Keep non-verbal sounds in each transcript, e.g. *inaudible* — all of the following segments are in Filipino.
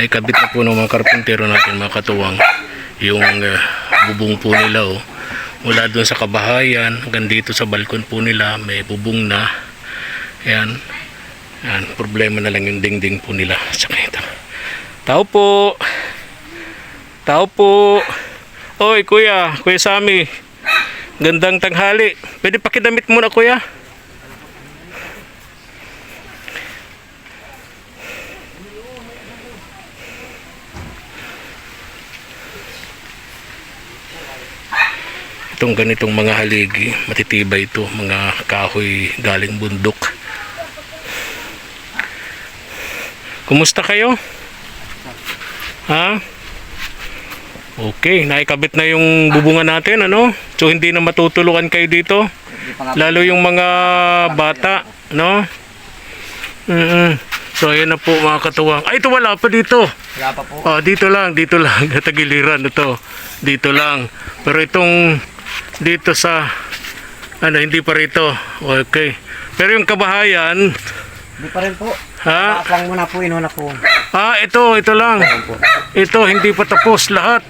naikabit na po ng mga karpintero natin mga katuwang yung uh, bubong po nila oh. mula doon sa kabahayan hanggang dito sa balkon po nila may bubong na. Yan yan problema na lang yung dingding po nila sa ito tao po. Tao po. Oy kuya. Kuya Sami gandang tanghali. Pwede pakidamit muna kuya itong ganitong mga haligi matitibay ito mga kahoy galing bundok. Kumusta kayo? Ha? Okay naikabit na yung bubungan natin ano? So hindi na matutulukan kayo dito? Lalo yung mga bata no? Mm so ayan na po mga katuwang. Ay ito wala pa dito. Wala pa po. Oh, dito lang, dito lang. *laughs* Tagiliran ito. Dito lang. Pero itong dito sa ano, hindi pa rito. Okay. Pero yung kabahayan, Hindi pa rin po. ha? Taas lang muna po, inuna po. Ah, ito, ito lang. Ito, hindi pa tapos lahat.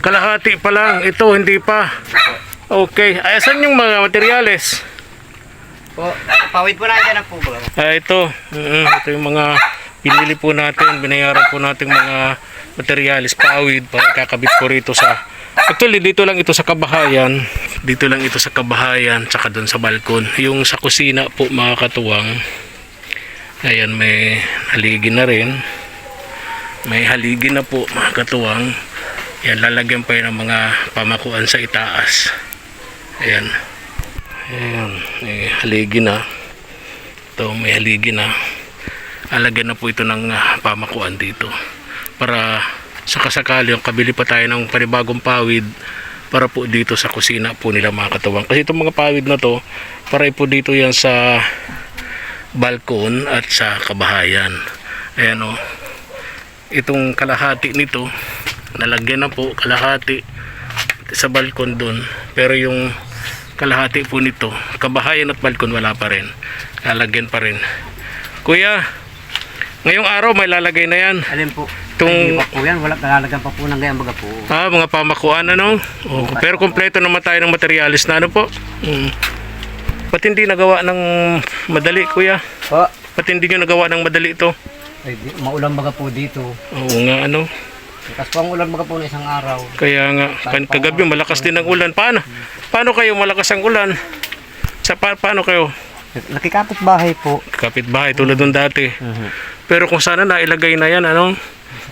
Kalahati pa lang. Ito, hindi pa. Okay. Ay, saan yung mga materyales? Po, pawid po na dyan po. Ah, ito. Mm, ito yung mga pinili po natin, binayaran po natin mga materialis, pawid para kakabit po rito sa Actually, dito lang ito sa kabahayan. Dito lang ito sa kabahayan, tsaka doon sa balkon. Yung sa kusina po, mga katuwang. Ayan, may haligi na rin. May haligi na po, mga katuwang. Yan, lalagyan pa yun ng mga pamakuan sa itaas. Ayan. Ayan, may haligi na. Ito, may haligi na. Alagyan na po ito ng ah, pamakuan dito. Para sa kasakali, yung kabili pa tayo ng panibagong pawid para po dito sa kusina po nila mga katuwang. Kasi itong mga pawid na to, para po dito yan sa balkon at sa kabahayan. Ayan o. Itong kalahati nito, nalagyan na po kalahati sa balkon doon. Pero yung kalahati po nito, kabahayan at balkon wala pa rin. Lalagyan pa rin. Kuya, ngayong araw may lalagay na yan. Alin po? Itong- Ay, po yan. Wala kalalagan pa po ng ganyan baga po. Ah, mga pamakuan ano? Oh, pero kompleto naman tayo ng materialis na ano po. Mm. Ba't hindi nagawa ng madali, kuya? Po. Ba't hindi nyo nagawa ng madali ito? Ay, di, maulan baga po dito. Oo nga, ano? Tapos po ang ulan baga po na isang araw. Kaya nga, kan kagabi malakas din ang ulan. Paano? Paano kayo malakas ang ulan? Sa pa, paano kayo? Nakikapit bahay po. Kapitbahay tulad nung dati. Pero kung sana nailagay na yan, ano?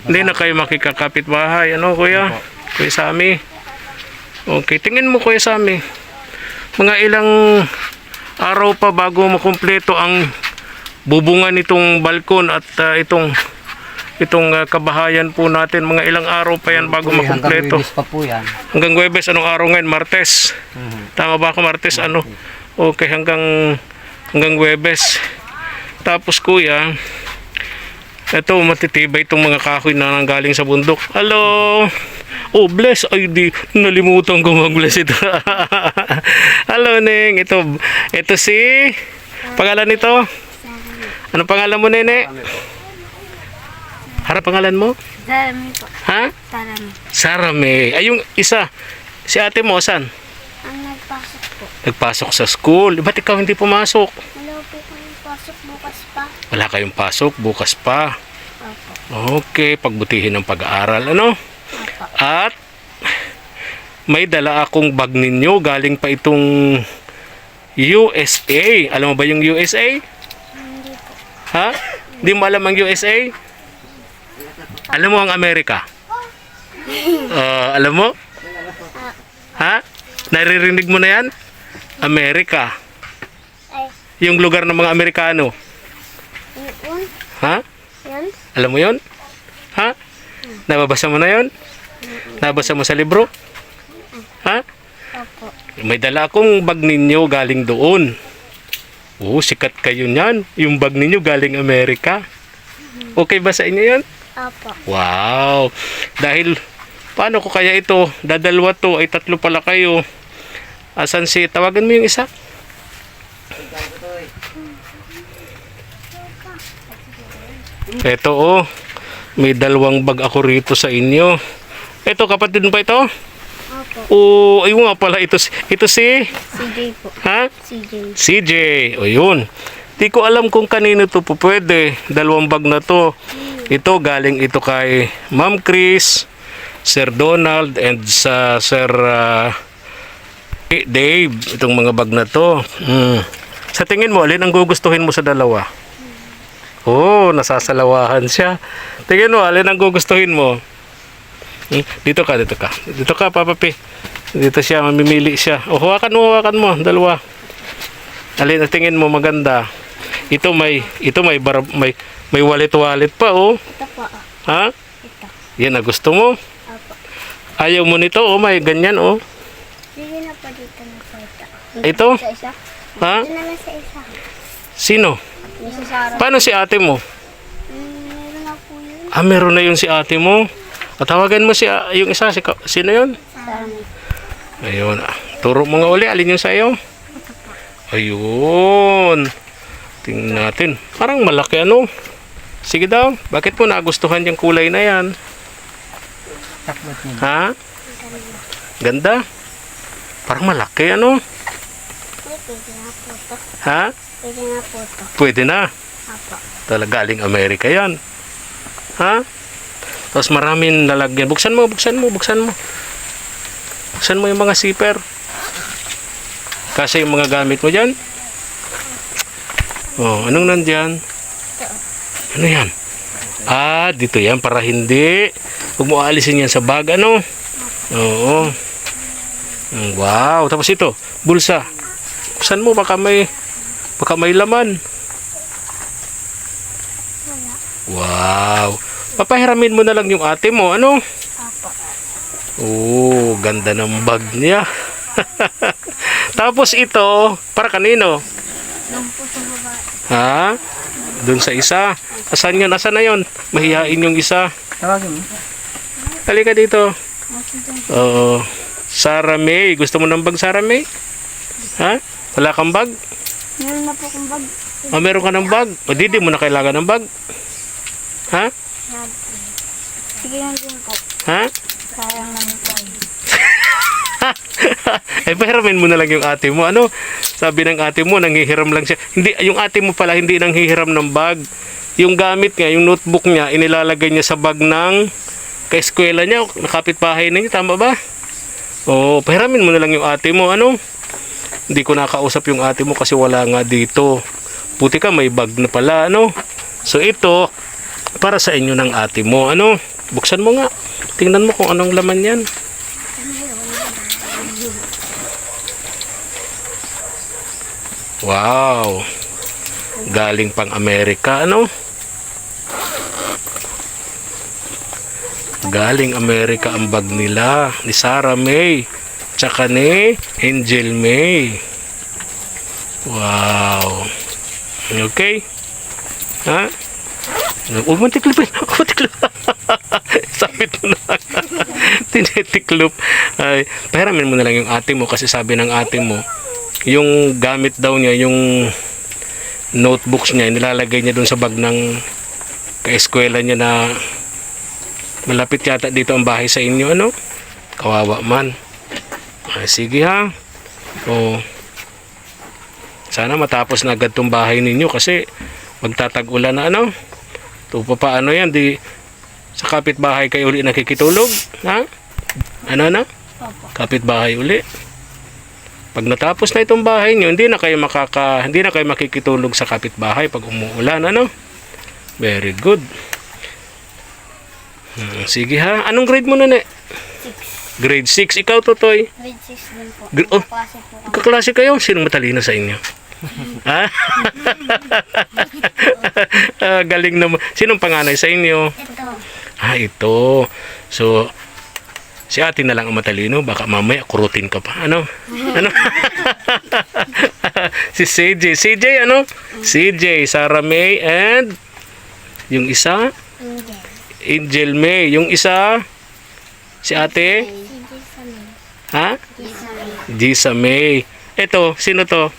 Hindi na kayo makikakapit bahay, ano, kuya? Kuya Sami. Okay, tingin mo, kuya Sami. Mga ilang araw pa bago makumpleto ang bubungan nitong balkon at ah, itong itong ah, kabahayan po natin. Mga ilang araw pa yan bago Uy, hanggang makumpleto. Webis pa po yan. Hanggang Webes, anong araw ngayon? Martes. Tama ba ako Martes? Ano? Okay, hanggang hanggang Webes. Tapos kuya, ito matitibay itong mga kahoy na nanggaling sa bundok. Hello! Oh, bless! Ay, di, nalimutan ko mag-bless ito. *laughs* Hello, Ning. Ito, ito si... Pangalan nito? Ano pangalan mo, Nene? Harap pangalan mo? Sarami po. Ha? Sarami. Sarame. Ay, yung isa. Si ate mo, saan? Ang nagpasok po. Nagpasok sa school. Ba't ikaw hindi pumasok? Wala po kami pasok bukas pa. Wala kayong pasok, bukas pa. Okay, pagbutihin ng pag-aaral, ano? At may dala akong bag ninyo galing pa itong USA. Alam mo ba yung USA? Ha? Hindi mo alam ang USA? Alam mo ang Amerika? Ah, alam mo? Ha? Naririnig mo na yan? Amerika. Yung lugar ng mga Amerikano. Ha? Yun. Alam mo yon? Ha? Nababasa mo na yon? Nabasa mo sa libro? Ha? Opo. May dala akong bag ninyo galing doon. Oo, sikat kayo niyan. Yung bag ninyo galing Amerika. Okay ba sa inyo yan? Opo. Wow! Dahil, paano ko kaya ito? Dadalwa to, ay tatlo pala kayo. Asan si, tawagan mo yung isa? Ito oh. May dalawang bag ako rito sa inyo. Ito, kapatid mo ba ito? Opo. Oo, ayun nga pala. Ito, si- ito si... CJ po. Ha? CJ. CJ. O yun. Di ko alam kung kanino to po pwede. Dalawang bag na to. Ito, galing ito kay Ma'am Chris, Sir Donald, and sa Sir eh, Dave. Itong mga bag na to. Hmm. Sa tingin mo, alin ang gugustuhin mo sa dalawa? Oh, nasasalawahan siya. Tingin mo, alin ang gugustuhin mo? Hmm, Dito ka, dito ka. Dito ka, Papa P. Dito siya, mamimili siya. O, hawakan mo, hawakan mo. Dalawa. Alin ang tingin mo maganda? Ito may, ito may, bar, may, may wallet-wallet pa, oh. Ito po. Ha? Ito. Yan na gusto mo? Opo. Ayaw mo nito, oh. May ganyan, oh. Sige na po dito na po ito. Ito? Sa isa? Ha? Ito na lang sa isa. Sino? Yung sa Sarah. Paano si ate mo? Mm, meron na po yun. Ah, meron na yung si ate mo. At tawagan mo si, ah, yung isa, si, ka- sino yun? Sarah. Ayun. ah. Turo mo nga uli, alin yung sa'yo? Ayun. Tingnan natin. Parang malaki ano. Sige daw. Bakit mo nagustuhan yung kulay na yan? Ha? Ganda. Parang malaki ano. Po ito. Ha? Pwede na po ito. Pwede na. Opo. Talaga galing Amerika yan. Ha? Tapos maraming lalagyan. Buksan mo, buksan mo, buksan mo. Buksan mo yung mga zipper. Kasi yung mga gamit mo dyan. Oh, anong nandyan? Ano yan? Ah, dito yan para hindi. Huwag mo aalisin yan sa bag, ano? Oo. Wow. Tapos ito, bulsa. Buksan mo, baka may, baka may laman. Wow. Papahiramin mo na lang yung ate mo, ano? Oo, ganda ng bag niya. *laughs* Tapos ito, para kanino? Doon po sa babae. Ha? Doon sa isa. Asan yun? Asan na yun? Mahihain yung isa. Tawagin mo. Halika dito. Oo. Sarah May. Gusto mo ng bag, Sarah May? Ha? Wala kang bag? Meron na po kong bag. O meron ka ng bag? O di, di mo na kailangan ng bag? Ha? Sige lang din po. Ha? Sayang naman po. *laughs* eh, pahiramin mo na lang yung ate mo. Ano? Sabi ng ate mo, nanghihiram lang siya. Hindi, yung ate mo pala, hindi nanghihiram ng bag. Yung gamit niya, yung notebook niya, inilalagay niya sa bag ng kaeskwela niya, nakapit bahay ninyo. Tama ba? Oo, pahiramin mo na lang yung ate mo. Ano? Hindi ko nakausap yung ate mo kasi wala nga dito. Puti ka, may bag na pala. Ano? So, ito, para sa inyo ng ate mo. Ano? Buksan mo nga. Tingnan mo kung anong laman yan. Wow. Galing pang Amerika, ano? Galing Amerika ang bag nila ni Sarah May tsaka ni Angel May. Wow. Okay? Ha? Oh, matiklop eh. Oh, matiklop. Sabit mo *laughs* na. *laughs* Tinitiklop. Ay, pahiramin mo na lang yung ate mo kasi sabi ng ate mo, yung gamit daw niya, yung notebooks niya, nilalagay niya doon sa bag ng kaeskwela niya na malapit yata dito ang bahay sa inyo, ano? Kawawa man. Ay, sige ha. O, sana matapos na agad tong bahay ninyo kasi magtatag-ulan na ano. Ito pa paano yan, di sa kapitbahay kayo uli nakikitulog, ha? Ano na? Opo. Kapitbahay uli. Pag natapos na itong bahay nyo, hindi na kayo makaka, hindi na kayo makikitulog sa kapitbahay pag umuulan, ano? Very good. Hmm, sige ha. Anong grade mo na, ne? Grade 6. Ikaw, Totoy. Grade 6 din po. Gr- oh. Klase po kami. Kaklase kayo? Sinong matalino sa inyo? ha? *laughs* *laughs* Ah, galing naman. Sinong panganay sa inyo? Ito. Ah, ito. So, si ate na lang ang matalino. Baka mamaya kurutin ka pa. Ano? *laughs* Ano? si CJ. CJ, ano? CJ, Sarah May, and yung isa, Angel. Angel May. Yung isa, si ate. Ha? Gisa May. Ito, sino to?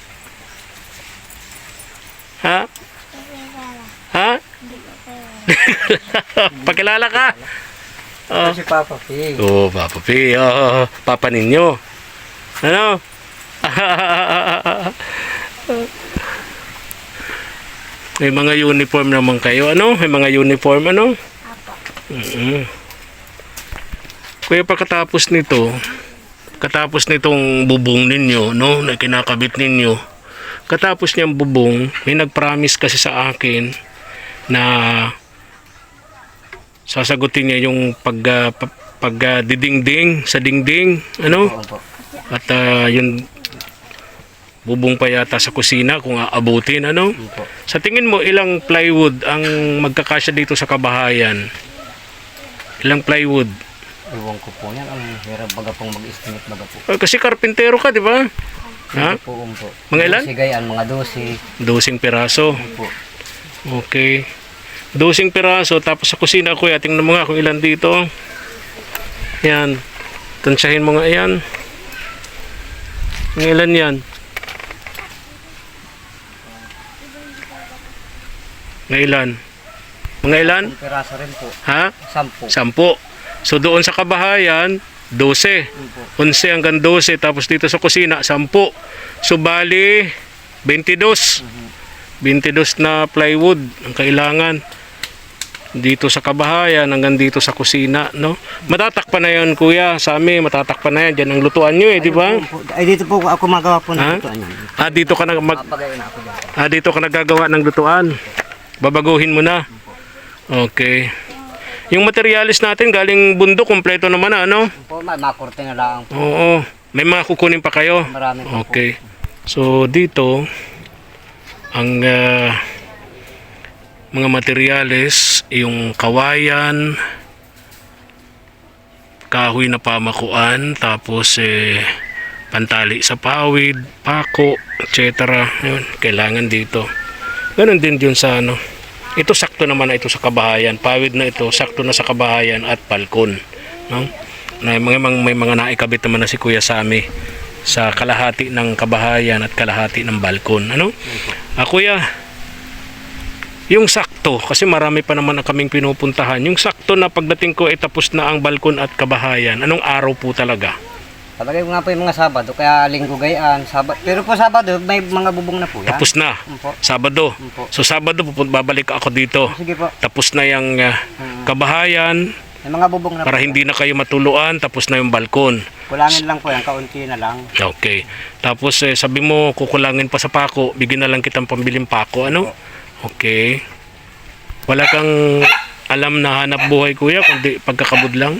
Ha? Ha? *laughs* Pakilala ka. Oh. Si Papa P. Oo, Papa P. Oo, Papa ninyo. Ano? *laughs* May mga uniform naman kayo, ano? May mga uniform, ano? Apo. mm Kuya, pagkatapos nito, katapos nitong bubong ninyo, no, na kinakabit ninyo, katapos niyang bubong, may nag-promise kasi sa akin na sasagutin niya yung pag ah, pa- pag ah, didingding sa dingding, ano? At ah, yung bubong pa yata sa kusina kung aabutin, ano? Sa tingin mo, ilang plywood ang magkakasya dito sa kabahayan? Ilang plywood? Iwan ko po yan. Ang hirap baga pong mag-estimate baga po. Eh, kasi karpintero ka, di ba? Ha? Po, um, po. Mga ilan? Sigayan, mga dosi. Dosing piraso. Po. Okay. Dosing piraso. Tapos sa kusina, kuya, tingnan mo nga kung ilan dito. Yan. Tansyahin mo nga yan. Mga ilan yan? Mga ilan? Mga ilan? Ang piraso rin po. Ha? Sampo. Sampo. So doon sa kabahayan, 12. Opo. 11 hanggang 12. Tapos dito sa kusina, 10. So bali, 22. 22 na plywood ang kailangan. Dito sa kabahayan hanggang dito sa kusina, no? Matatakpan na yan, kuya. Sa amin, matatakpan na yan. Diyan ang lutuan nyo eh, di ba? Ay, dito po ako magawa po Ha? ng ito. Ano? Ah, dito ka na mag, ah, dito ka nagagawa ng lutuan. Babaguhin mo na. Okay. Yung materialis natin galing bundok, kompleto naman na, ano? Po, ma makorte na lang po. Oo. May mga kukunin pa kayo. Marami po. Okay. So dito ang ah, mga materyales, yung kawayan, kahoy na pamakuan, tapos eh, pantali sa pawid, pako, etc. Yun, kailangan dito. Ganon din yun sa ano. Ito sakto naman na ito sa kabahayan. Pawid na ito, sakto na sa kabahayan at balkon. No? Na may mga may mga naikabit naman na si Kuya Sami sa kalahati ng kabahayan at kalahati ng balkon. Ano? Ah, kuya, yung sakto, kasi marami pa naman ang kaming pinupuntahan, yung sakto na pagdating ko ay tapos na ang balkon at kabahayan, anong araw po talaga? Palagay ko nga po yung mga Sabado, kaya linggo gayaan. Sabado. Pero po Sabado, may mga bubong na po yan. Tapos na, Opo. Sabado. Opo. So Sabado, pupun- babalik ako dito. Sige po. Tapos na yung ah, kabahayan, May mga bubong na para po. hindi na kayo matuluan, tapos na yung balkon. Kulangin lang po yan, kaunti na lang. Okay. Tapos eh, sabi mo, kukulangin pa sa pako, bigyan na lang kitang pambiling pako, ano? Okay. Wala kang alam na hanap buhay kuya, kundi pagkakabud lang.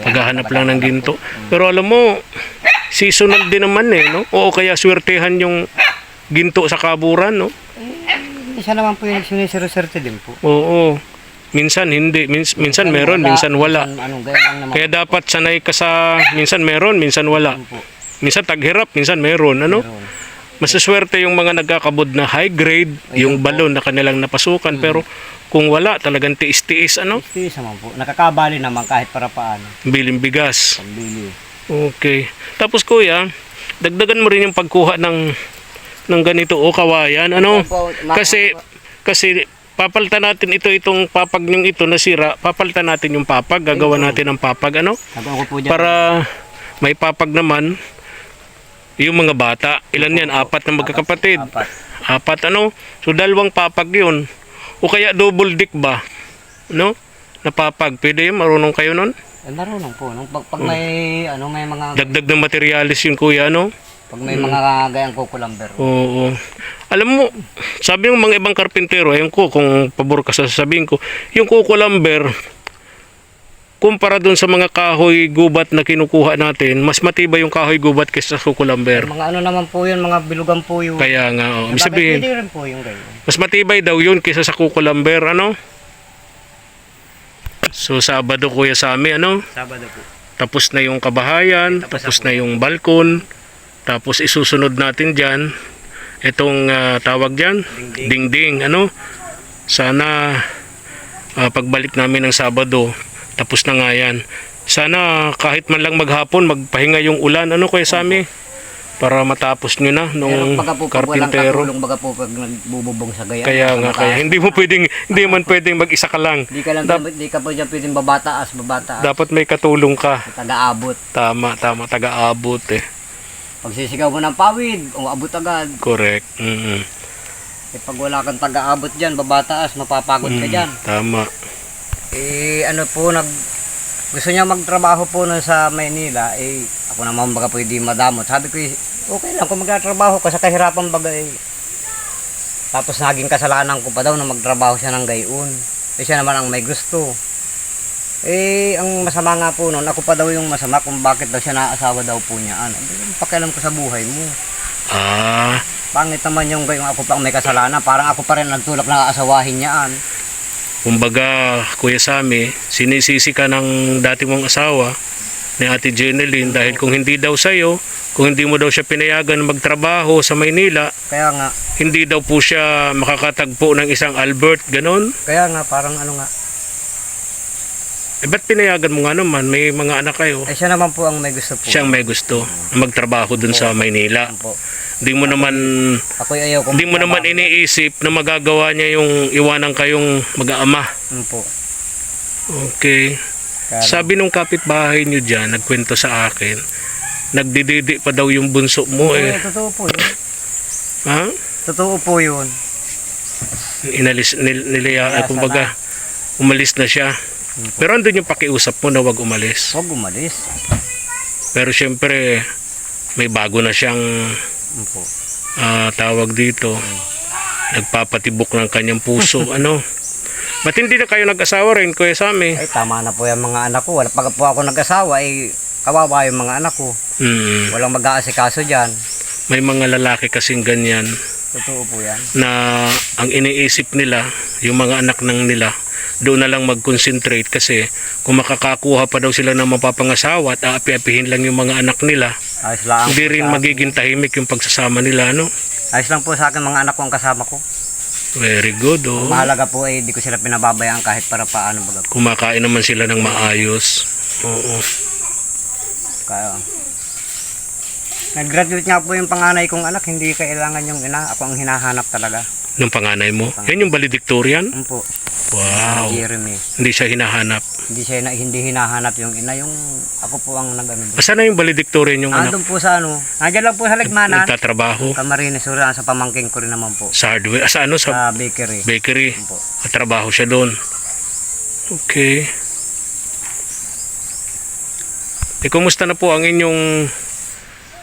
Paghahanap lang ng ginto. Pero alam mo, seasonal din naman eh, no? Oo, kaya swertehan yung ginto sa kaburan, no? Isa naman po yung sinisiroserte din po. Oo. Minsan hindi, Mins- minsan meron, minsan wala. Kaya dapat sanay ka sa minsan meron, minsan wala. Minsan taghirap, minsan meron, ano? Meron. Masaswerte yung mga nagkakabod na high grade, yung balon na kanilang napasukan, pero kung wala, talagang tiis-tiis, ano? Tiis naman po. Nakakabali naman kahit para paano. Biling bigas. Pambili. Okay. Tapos kuya, dagdagan mo rin yung pagkuha ng ng ganito o kawayan, ano? Po, ma- Kasi kasi papalitan natin ito itong papag yung ito nasira, papalitan natin yung papag, gagawa natin ng papag, ano? Sabi ko po dyan. Para may papag naman yung mga bata. Ilan yan? Apat na magkakapatid. Apat. Apat ano? So dalawang papag yun. O kaya double dick ba? No? Napapag. Pwede yun? Marunong kayo nun? Eh, marunong po. Nung pag, pag may, ano, may mga, Dagdag ng materialis yun kuya, no? pag may mga gayang kukulamber. Oo. Alam mo, sabi ng mga ibang karpintero, ayun ko kung pabor ka sa sasabihin ko, yung kukulamber, kumpara dun sa mga kahoy gubat na kinukuha natin, mas matibay yung kahoy gubat kaysa sa kukulamber. Mga ano naman po yun, mga bilugan po yun. Kaya nga, oh, ibig sabihin, rin po yung ganyan. mas matibay daw yun kaysa sa kukulamber, ano? So, Sabado kuya sa amin, ano? Sabado po. Tapos na yung kabahayan, tapos na yung balkon, tapos isusunod natin dyan, itong ah, tawag dyan, dingding, ano? Sana ah, pagbalik namin ng Sabado, tapos na nga yan. Sana kahit man lang maghapon, magpahinga yung ulan, ano kuya Sami? para matapos nyo na Pero nung pagka po pag walang karpintero. katulong baga po pag nagbububong sa gaya. Kaya nga, kaya hindi mo pwedeng, hindi man pwedeng mag-isa ka lang. Hindi ka lang, hindi ka po dyan pwedeng babataas, babataas. Dapat may katulong ka. Taga-abot. Tama, tama, taga-abot eh. Pag sisigaw mo ng pawid, uabot agad. Correct. Mm-mm. Eh, pag wala kang taga-abot dyan, babataas, mapapagod ka Mm, dyan. Tama. Eh, ano po, nag... Gusto niya magtrabaho po nun sa Maynila, eh, ako naman baga pwede madamot. Sabi ko, eh, okay lang kung magtatrabaho ka sa kahirapan baga eh. Tapos naging kasalanan ko pa daw na magtrabaho siya ng gayon. Eh, siya naman ang may gusto. Eh, ang masama nga po nun, ako pa daw yung masama kung bakit daw siya naasawa daw po niya. Ano, eh, pakialam ko sa buhay mo. Ah, Pangit naman yung gayong ako pa ang may kasalanan. Parang ako pa rin nagtulak na aasawahin niyaan. Kumbaga, Kuya Sami, sinisisi ka ng dati mong asawa ni Ate Jeneline dahil kung hindi daw sa'yo, kung hindi mo daw siya pinayagan magtrabaho sa Maynila, Kaya nga, hindi daw po siya makakatagpo ng isang Albert, ganon. kaya nga, parang ano nga. Eh, ba't pinayagan mo nga naman? May mga anak kayo. Eh, siya naman po ang may gusto po. Siyang may gusto na magtrabaho dun sa Maynila. Po. Hindi mo naman Ako'y ayaw ko. hindi mo naman iniisip na magagawa niya yung iwanan kayong mag-aama. Ano po. Okay. Kaya, Sabi nung kapitbahay niyo diyan, nagkwento sa akin, nagdididi pa daw yung bunso mo eh, totoo po yun. Ha? Totoo po yun. Inalis nil, nilaya, ay Nilasa kumbaga, umalis na siya. Pero andun yung pakiusap mo na wag umalis. Huwag umalis. Pero syempre, may bago na siyang Ano po. ah, tawag dito. Nagpapatibok ng kanyang puso. *laughs* ano? Ba't hindi na kayo nag-asawa rin, Kuya Sami? Ay, tama na po yung mga anak ko. Wala pag po ako nag-asawa, eh, kawawa yung mga anak ko. Hmm. Walang mag-aasikaso dyan. May mga lalaki kasing ganyan Totoo po yan. na ang iniisip nila, yung mga anak ng nila, doon na lang mag-concentrate kasi kung makakakuha pa daw sila ng mapapangasawa at aapi-apihin lang yung mga anak nila, Ayos lang hindi po rin sa- magiging tahimik yung pagsasama nila, ano? Ayos lang po sa akin mga anak ko ang kasama ko. Very good, oh. Mahalaga po eh, di ko sila pinababayaan kahit para paano baga. Kumakain naman sila ng maayos. Oo. Kaya, nag-graduate nga po yung panganay kong anak, hindi kailangan yung ina, ako ang hinahanap talaga. Nung panganay mo. Yan yung valedictorian? Ano po, Wow. Jeremy. Hindi siya hinahanap. Hindi siya na, hindi hinahanap yung ina, yung ako po ang nag-ano. Asan na yung valedictorian yung anak? Andun po sa ano, nandiyan lang po sa Ligmanan. Nagtatrabaho Camarines Sur, sa pamangking ko rin naman po. sa hardware. Sa ano? Sa Sa bakery. bakery. Po. At trabaho siya doon. Okay. Eh, kumusta na po ang inyong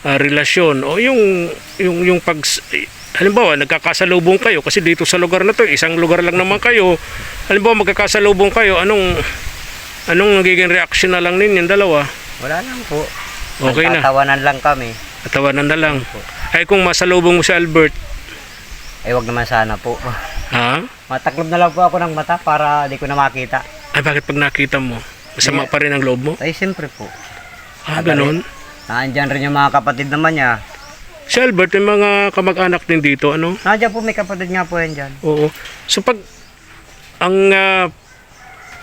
ah, relasyon o yung yung yung pag halimbawa nagkakasalubong kayo kasi dito sa lugar na to isang lugar lang naman kayo halimbawa magkakasalubong kayo anong anong nagiging reaction na lang ninyo dalawa Wala lang po. Okay na. Nagtatawanan lang kami. Atawanan na lang ay kung masalubong mo si Albert Eh, wag naman sana po. ha Mataklob na lang po ako ng mata para di ko na makita. ay bakit pag nakita mo masama pa rin ang loob mo Ay, siyempre po. ah ganun Nandiyan rin yung mga kapatid naman niya. Si Albert, may mga kamag-anak din dito, ano? Nandiyan po may kapatid nga po yan dyan. Oo. So pag ang ah,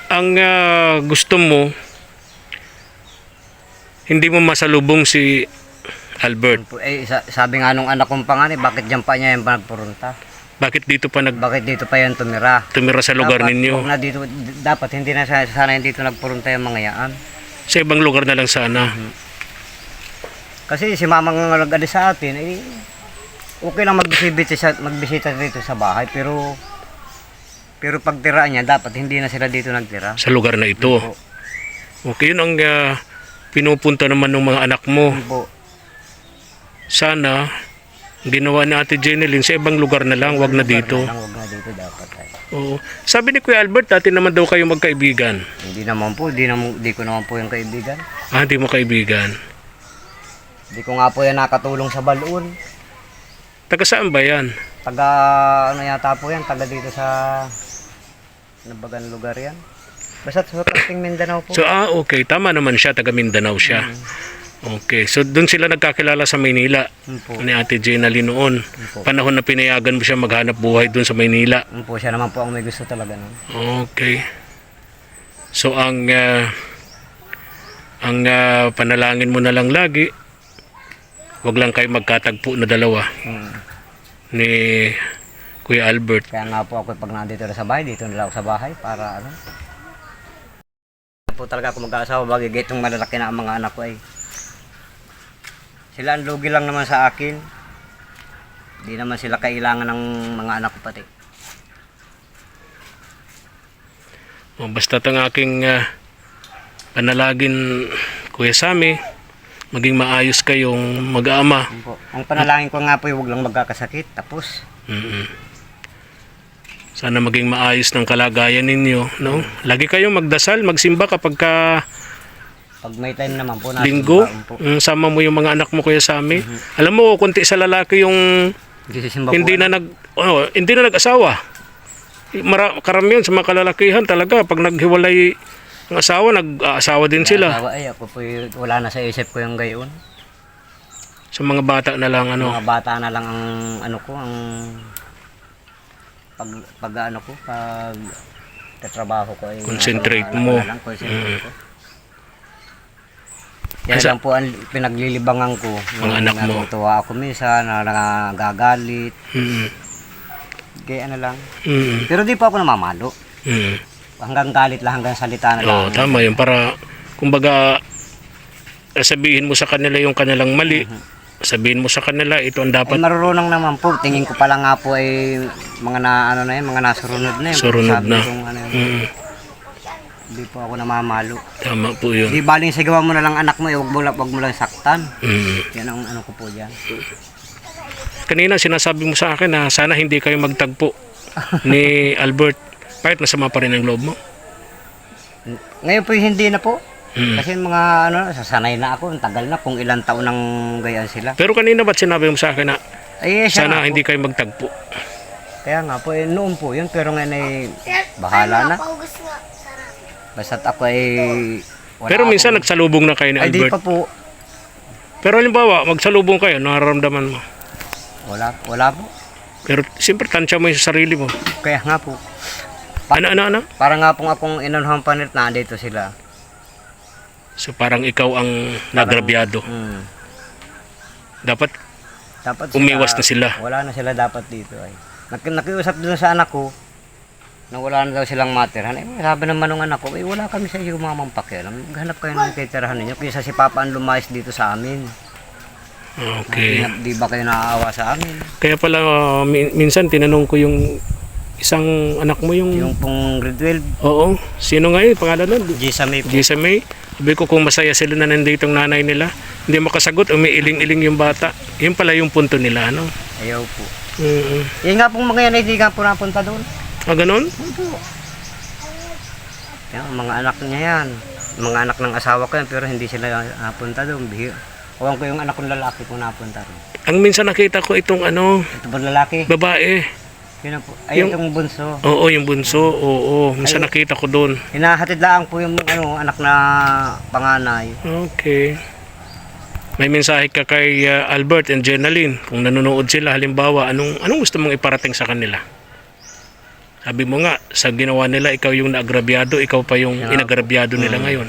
ang ah, gusto mo hindi mo masalubong si Albert. Po, Eh, sa- sabi nga nung anak kong panganay, bakit dyan pa niya yung nagpurunta? Bakit dito pa nag Bakit dito pa yan tumira? tumira sa lugar dapat, ninyo? huwag na dito, d- dapat hindi na sa- sana dito nagpurunta yung mga yaan. Sa ibang lugar na lang sana. Kasi si mama nga nag-alis sa atin, eh, okay lang magbisita, sa, magbisita dito sa bahay, pero pero pagtiraan niya, dapat hindi na sila dito nagtira. Sa lugar na ito. Okay, yun ang ah, pinupunta naman ng mga anak mo. Yun po. Sana ginawa ni Ate Jeneline sa ibang lugar na lang, wag na dito. Lang, wag na dito dapat. Ay. Oo. Sabi ni Kuya Albert, dati naman daw kayo magkaibigan. Hindi naman po, hindi, naman, hindi ko naman po yung kaibigan. Ah, di mo kaibigan. Hindi ko nga po yan nakatulong sa balon. Taga saan ba yan? Taga, ano yata po yan, taga dito sa, ano bagan lugar yan? Basta sa Kasting Mindanao po. So, ah, okay. Tama naman siya. Taga Mindanao siya. Okay. So, doon sila nagkakilala sa Maynila. Po. Ni Ate Jenny noon. po. Panahon na pinayagan mo siya maghanap buhay doon sa Maynila. Yun po, siya naman po ang may gusto talaga nun. Okay. So, ang ang ah, panalangin mo na lang lagi wag lang kayo magkatagpo na dalawa Hmm. ni Kuya Albert. Kaya nga po ako pag nandito na sa bahay, dito na lang ako sa bahay para ano. po talaga ako mag-aasawa bagay itong malalaki na ang mga anak ko ay sila ang lugi lang naman sa akin di naman sila kailangan ng mga anak ko pati O, basta ang aking ah, panalagin Kuya Sami, maging maayos kayong mag-ama. Po. ang panalangin ko nga po huwag lang magkakasakit tapos Mm-mm. Sana maging maayos ng kalagayan ninyo, no? Lagi kayong magdasal, magsimba kapag ka pag may time naman po linggo, po. mm, sama mo yung mga anak mo kuya Sami. Alam mo, kunti sa lalaki yung Sisimba po hindi ako. na nag oh, hindi na nag-asawa. Mara, karamihan sa mga kalalakihan talaga pag naghiwalay ang asawa, nag-aasawa din sila. Asawa, ay ako po wala na sa isip ko yung gayon Sa mga bata na lang ano. mga bata na lang ang ano ko ang pag pag ano ko pag tatrabaho ko ay Concentrate mo. na lang, concentrate ko. Yan Kasi- lang po ang pinaglilibangan ko. Mga anak mo. Natutuwa ako minsan, na nagagalit. Mm, Kaya ano lang. mm, Pero di pa ako namamalo. mm. Hanggang galit lang, hanggang salita na lang. Oo, tama yun. Para, kumbaga, sabihin mo sa kanila yung kanilang mali. Sabihin mo sa kanila, ito ang Ay, dapat marurunong naman po. Tingin ko pala nga po ay mga na ano na yun, mga nasurunod na yun. Surunod Sabi na. kong ano yun, Mm, Hindi po ako namamalo. tama po yun. Di baling sigawan mo na lang anak mo, eh, wag mo lang, wag mo lang saktan. Mm. Yan ang ano ko po diyan. Kanina sinasabi mo sa akin na sana hindi kayo magtagpo *laughs* ni Albert. Bakit masama pa rin ang loob mo? Ngayon po hindi na po. Mm. Kasi mga ano, sasanay na ako, ang tagal na kung ilang taon nang gayaan sila. Pero kanina ba't sinabi mo sa akin na Ay, eh, siya sana nga hindi kayo magtagpo? Kaya nga po, eh, noon po yun, pero ngayon ay bahala na. Basta't ako ay wala Pero minsan akong- nagsalubong na kayo ni ay di pa po. Pero halimbawa, magsalubong kayo, nararamdaman mo. Wala, wala po. Pero siyempre, tansya mo yung sarili mo. Kaya nga po. Ano, ano, ano? Para nga pong akong inunuhang panit na dito sila. So parang ikaw ang nagrabyado. Hmm. Dapat Dapat Umiwas na sila. Wala na sila dapat dito ay. Nak nakiusap doon sa anak ko na wala na daw silang matirhan. Eh, sabi naman ng anak ko, eh, wala kami sa iyo mamang pakialam. Maghanap kayo ng titirahan ninyo. Kaysa si Papa ang lumayas dito sa amin. Okay. Di, di ba kayo naaawa sa amin? Kaya pala uh, min- minsan tinanong ko yung isang anak mo yung, Yung pong grade 12, Oo, sino nga yun? Pangalan nun? Jisa May. Gisa May. Sabi ko kung masaya sila na nandito ang nanay nila. Hindi makasagot, umiiling-iling yung bata. Yun pala yung punto nila, ano? Ayaw po. Mm Yan nga pong mga yan, hindi nga po napunta doon. Ah, ganun? Yan, mga anak niya yan. Mga anak ng asawa ko yan, pero hindi sila napunta doon. Bihir. Awan ko yung anak kong lalaki kung napunta ron. Ang minsan nakita ko itong ano, Ito ba lalaki? babae. Yun na po. Ay, Yung- itong bunso. Oo, yung bunso. Oo, minsan nakita ko doon. Hinahatid lang po yung ano, anak na panganay. Okay. May mensahe ka kay uh, Albert and Jenaline kung nanonood sila halimbawa anong anong gusto mong iparating sa kanila? Sabi mo nga sa ginawa nila ikaw yung naagrabyado, ikaw pa yung inagrabyado nila ngayon.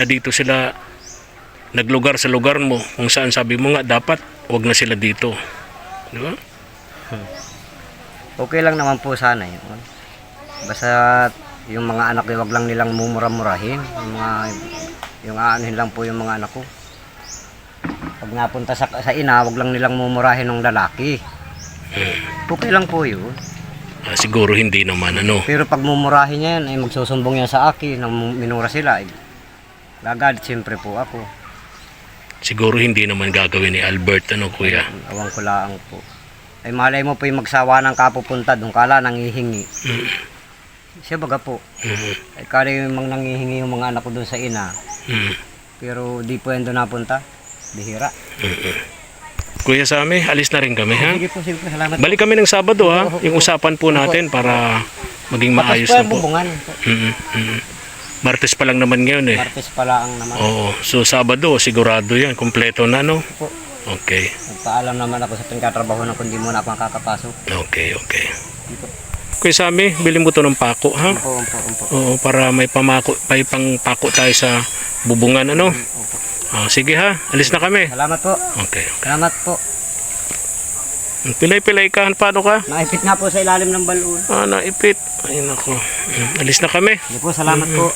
Na dito sila naglugar sa lugar mo kung saan sabi mo nga dapat wag na sila dito. Di ba? Okay lang naman po sana yun. Basta yung mga anak ko, wag lang nilang mumura-murahin. Yung mga, yung aanuhin lang po yung mga anak ko. Pag napunta sa, sa ina, wag lang nilang mumurahin ng lalaki. Okay lang po yun. Ah, siguro hindi naman ano. Pero pag mumurahin niya yan, ay magsusumbong yan sa akin, na minura sila. Ay, gagalit siyempre po ako. Siguro hindi naman gagawin ni Albert ano kuya. Awang ko lang po. Ay malay mo po yung magsawa ng kapupunta, doon kala nangihingi. Mm. Siya baga po. Mm. Ay kala yung mga nangihingi yung mga anak ko doon sa ina. Mm. Pero di po yan doon napunta. Bihira. Kuya Sami, alis na rin kami ha. Sige po, sige po. Salamat. Balik kami ng Sabado ha, yung usapan po natin para maging maayos na po bubungan. Mm. Martes pa lang naman ngayon eh. Martes pala ang naman. Oo, so Sabado sigurado yan, kompleto na no. Po. Okay, Nagpaalam naman ako sa pinagkatrabaho ng kundi muna ako nakakapasok. okay, okay. Dito. Kuya Sami, bili mo to ng pako, ha? Opo, opo, opo. Oo, para may pamako, may pang pako tayo sa bubungan, ano? Ah, sige ha, alis na kami. Salamat po. Okay. Salamat po. Pilay-pilay ka, paano ka? Naipit nga po sa ilalim ng balon. Ah, naipit. Ay, nako. Mm, Alis na kami. Hindi po, salamat po.